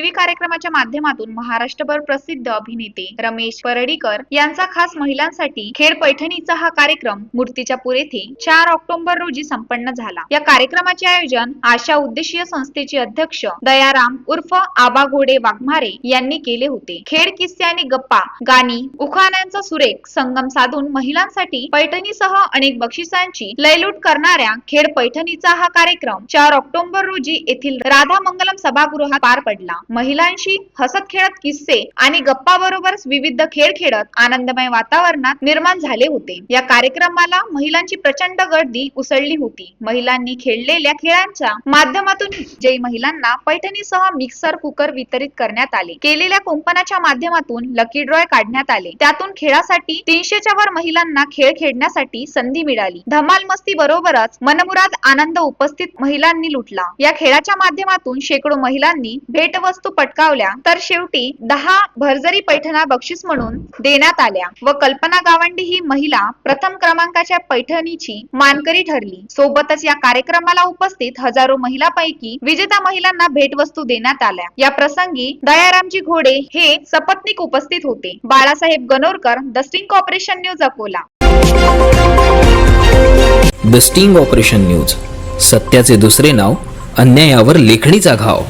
कार्यक्रमाच्या माध्यमातून महाराष्ट्रभर प्रसिद्ध अभिनेते रमेश परडीकर यांचा खास महिलांसाठी खेड पैठणीचा हा कार्यक्रम मूर्तिजापूर येथे चार ऑक्टोबर रोजी संपन्न झाला. या कार्यक्रमाचे आयोजन आशा उद्देशीय संस्थेचे अध्यक्ष दयाराम उर्फ आबा घोडे वाघमारे यांनी केले होते. खेड किस्से आणि गप्पा गाणी उखाण्यांचा सुरेख संगम साधून महिलांसाठी पैठणीसह अनेक बक्षिसांची लयलूट करणाऱ्या खेड पैठणीचा हा कार्यक्रम चार ऑक्टोबर रोजी येथील राधा मंगलम सभागृहात पार पडला. महिलांशी हसत खेळत किस्से आणि गप्पा बरोबरच विविध खेळ खेळत आनंदमय वातावरणात निर्माण झाले होते. या कार्यक्रमाला महिलांची प्रचंड गर्दी उसळली होती. महिलांनी खेळलेल्या खेळांच्या माध्यमातून जय महिलांना पैठणीसह मिक्सर कुकर वितरित करण्यात आले. केलेल्या कुंपणाच्या माध्यमातून लकी ड्रॉय काढण्यात आले. त्यातून खेळासाठी तीनशेच्या वर महिलांना खेळ खेळण्यासाठी संधी मिळाली. धमाल मस्ती बरोबरच मनमुराद आनंद उपस्थित महिलांनी लुटला. या खेळाच्या माध्यमातून शेकडो महिलांनी भेटवस्तू पटकावल्या तर शेवटी दहा भरजरी पैठणा बक्षीस म्हणून देण्यात आल्या व कल्पना गावंडी ही महिला प्रथम क्रमांकाच्या पैठणीची मानकरी ठरली. सोबतच या कार्यक्रमाला उपस्थित हजारो महिलापैकी विजेता महिलांना भेटवस्तू देण्यात आल्या. या प्रसंगी दयारामजी घोडे हे सपत्नीक उपस्थित होते. Balasaheb Ganorkar the sting operation news Akola. The sting operation news सत्याचे दुसरे नाव अन्यायावर लेखणीचा घाव.